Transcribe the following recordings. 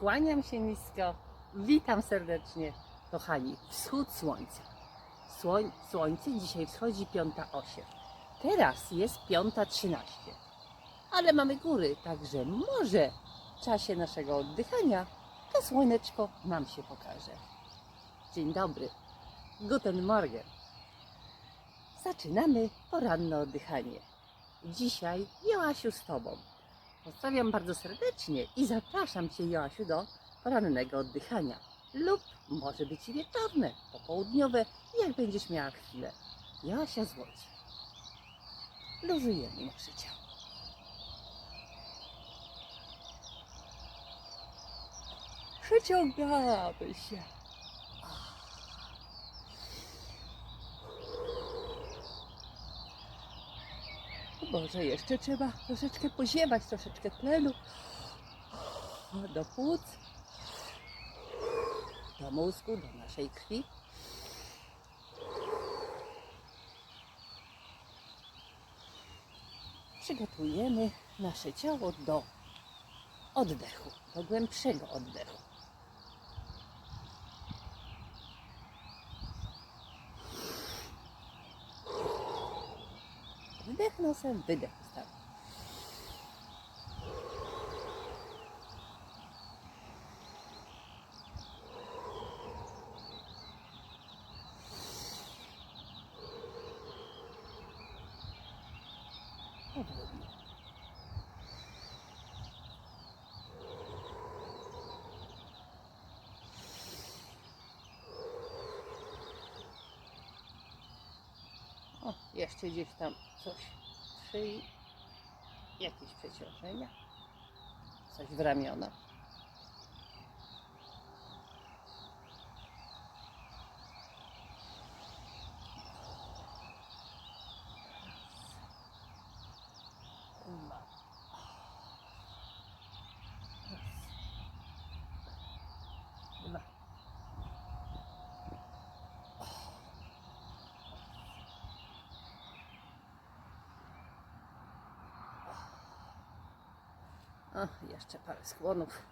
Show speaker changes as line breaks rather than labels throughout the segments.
Kłaniam się nisko. Witam serdecznie, kochani. Wschód słońca. Słoń, słońce dzisiaj wschodzi 5.08. Teraz jest 5.13. Ale mamy góry, także może w czasie naszego oddychania to słoneczko nam się pokaże. Dzień dobry. Guten Morgen. Zaczynamy poranne oddychanie. Dzisiaj Joasiu z Tobą. Pozdrawiam bardzo serdecznie i zapraszam Cię, Joasiu, do porannego oddychania. Lub może być i wieczorne, popołudniowe, jak będziesz miała chwilę. Joasia z Łodzi. Luzujemy nasze ciało. Przeciągamy się. Może jeszcze trzeba troszeczkę poziewać, troszeczkę tlenu do płuc, do mózgu, do naszej krwi. Przygotujemy nasze ciało do oddechu, do głębszego oddechu. вдих носом, видих. Ставимо. Jeszcze gdzieś tam coś w szyi, jakieś przeciążenia, coś w ramionach. Dwa. Raz. Dwa. O, jeszcze parę skłonów.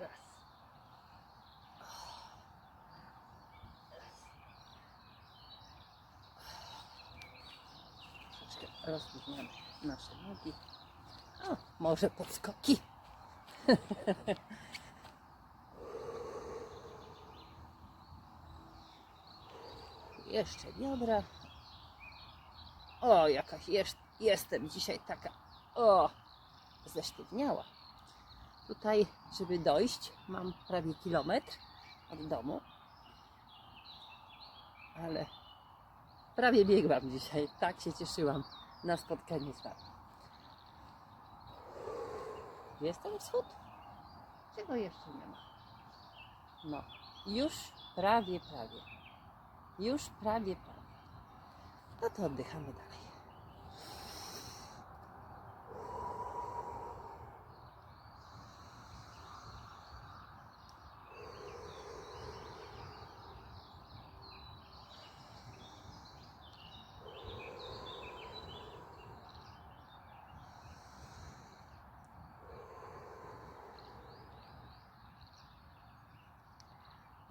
Raz. Troszeczkę rozluźniamy nasze nogi. O, może podskoki. Jeszcze biodra. O, jakaś jest, jestem dzisiaj taka. O, zesztywniała. Tutaj, żeby dojść, mam prawie kilometr od domu. Ale prawie biegłam dzisiaj. Tak się cieszyłam na spotkanie z Wami. Jestem wschód? Czego jeszcze nie ma? No, już prawie, prawie. Już prawie, prawie. No to oddychamy dalej.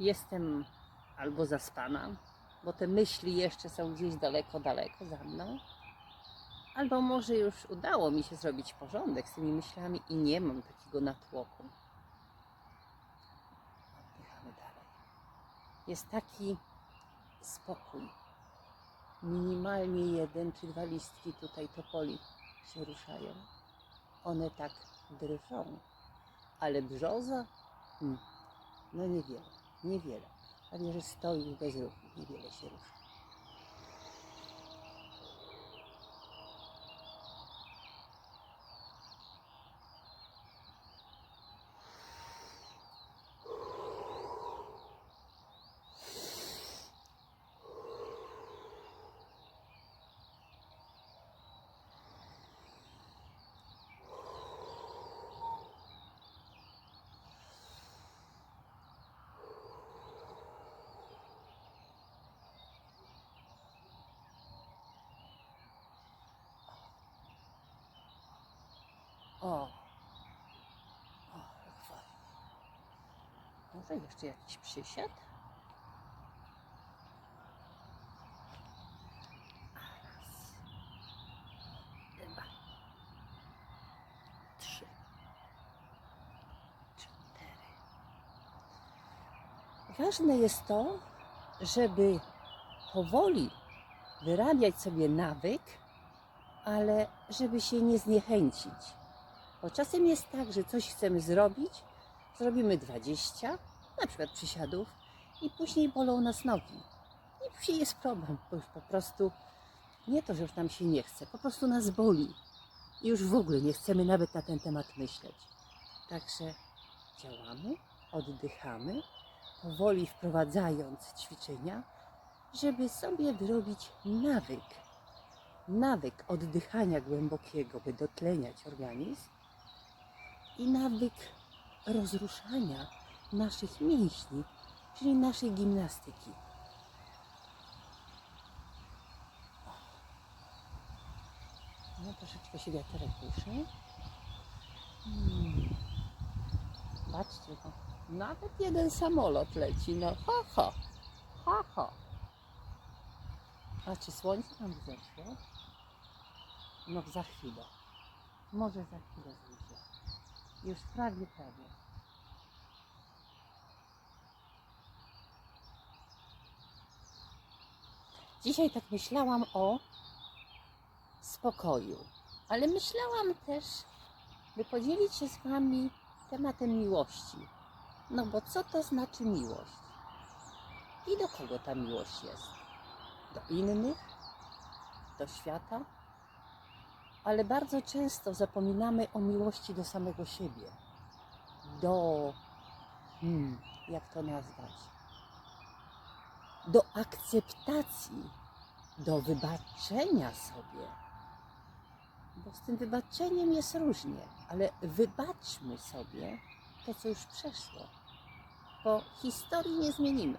Jestem albo zaspana, bo te myśli jeszcze są gdzieś daleko, daleko za mną. Albo może już udało mi się zrobić porządek z tymi myślami i nie mam takiego natłoku. Oddychamy dalej. Jest taki spokój. Minimalnie jeden czy dwa listki tutaj topoli się ruszają. One tak drżą. Ale brzoza? Hmm. No не вера. Они же стал и не газировку, не вера, Сережа. O, o, jak. Może jeszcze jakiś przysiad? Raz, dwa, trzy, cztery. Ważne jest to, żeby powoli wyrabiać sobie nawyk, ale żeby się nie zniechęcić. Bo czasem jest tak, że coś chcemy zrobić, zrobimy 20, na przykład przysiadów, i później bolą nas nogi. I później jest problem, bo już po prostu nie to, że już nam się nie chce, po prostu nas boli. I już w ogóle nie chcemy nawet na ten temat myśleć. Także działamy, oddychamy, powoli wprowadzając ćwiczenia, żeby sobie wyrobić nawyk. Nawyk oddychania głębokiego, by dotleniać organizm i nawyk rozruszania naszych mięśni, czyli naszej gimnastyki. No troszeczkę się wiaterek ruszy. Hmm. Patrzcie, no, nawet jeden samolot leci, no ha ha, ha ha. A czy słońce nam wzeszło? No za chwilę. Może za chwilę zejdzie. Już prawie, prawie. Dzisiaj tak myślałam o spokoju, ale myślałam też, by podzielić się z Wami tematem miłości. No bo co to znaczy miłość? I do kogo ta miłość jest? Do innych? Do świata? Ale bardzo często zapominamy o miłości do samego siebie. Do, hmm, jak to nazwać? Do akceptacji, do wybaczenia sobie. Bo z tym wybaczeniem jest różnie, ale wybaczmy sobie to, co już przeszło. Bo historii nie zmienimy.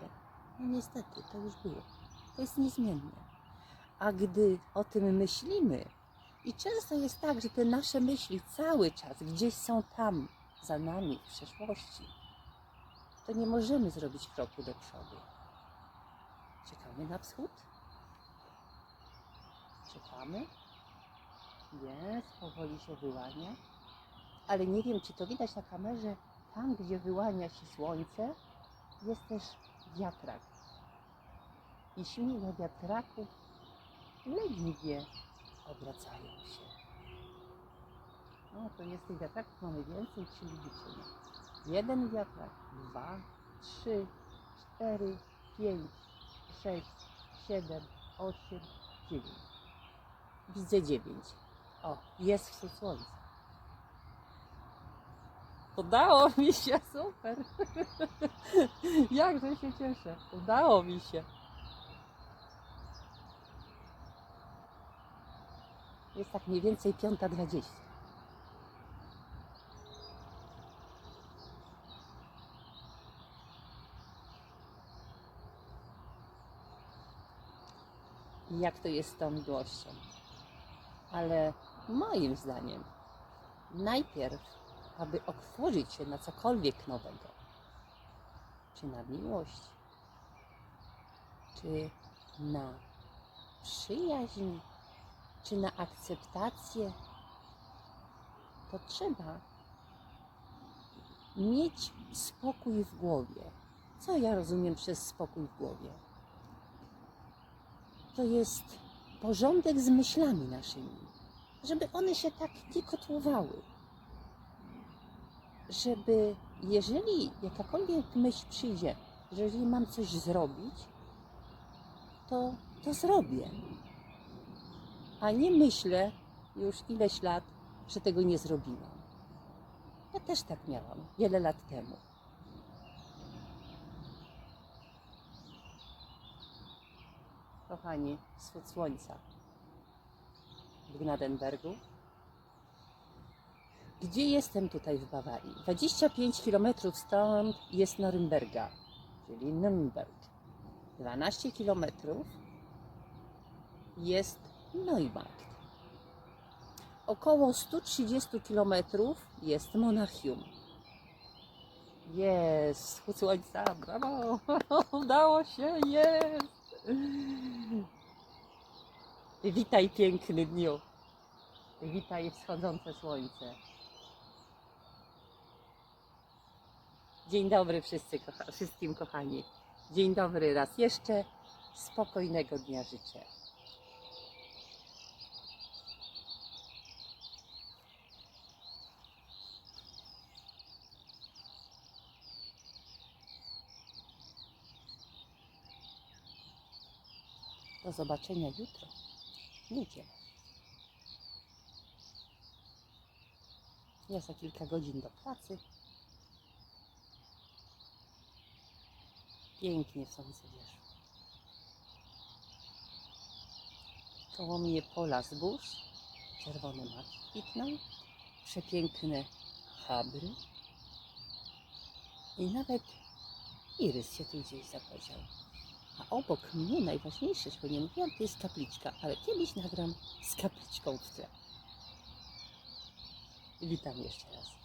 No niestety, to już było. To jest niezmienne. A gdy o tym myślimy, i często jest tak, że te nasze myśli cały czas gdzieś są tam, za nami, w przeszłości, to nie możemy zrobić kroku do przodu. Czekamy na wschód? Czekamy? Jest, powoli się wyłania. Ale nie wiem, czy to widać na kamerze, tam gdzie wyłania się słońce, jest też wiatrak. I śmigła wiatraków leniwie obracają się. No to jest tych wiatraków mamy więcej, czyli liczymy. Jeden wiatrak, dwa, trzy, cztery, pięć, sześć, siedem, osiem, dziewięć. Widzę dziewięć. O, jest wschód słońca. Udało mi się, super. Jakże się cieszę. Udało mi się. Jest tak mniej więcej piąta dwadzieścia. I Jak to jest z tą miłością? Ale moim zdaniem najpierw, aby otworzyć się na cokolwiek nowego, czy na miłość, czy na przyjaźń, czy na akceptację, to trzeba mieć spokój w głowie. Co ja rozumiem przez spokój w głowie? To jest porządek z myślami naszymi, żeby one się tak nie kotłowały. Żeby, jeżeli jakakolwiek myśl przyjdzie, że jeżeli mam coś zrobić, to to zrobię a nie myślę już ileś lat, że tego nie zrobiłam. Ja też tak miałam wiele lat temu. Kochani, wschód słońca w Gnadenbergu. Gdzie jestem tutaj w Bawarii? 25 km stąd jest Norymberga, czyli Nürnberg. 12 km jest Neumarkt. Około 130 km jest Monachium. Jest, wschód słońca, brawo, udało się, jest. Witaj piękny dniu, witaj wschodzące słońce. Dzień dobry wszyscy, kocha, wszystkim kochani. Dzień dobry raz jeszcze, spokojnego dnia życzę. Do zobaczenia jutro. Niedzielę. Ja za kilka godzin do pracy. Pięknie słońce wierzchu. Koło mnie pola zbóż, czerwone maki kwitną, przepiękne chabry i nawet irys się tu gdzieś zapodział. A obok mnie najważniejsze, czego nie mówiłam, to jest kapliczka, ale kiedyś nagram z kapliczką w tle. Witam jeszcze raz.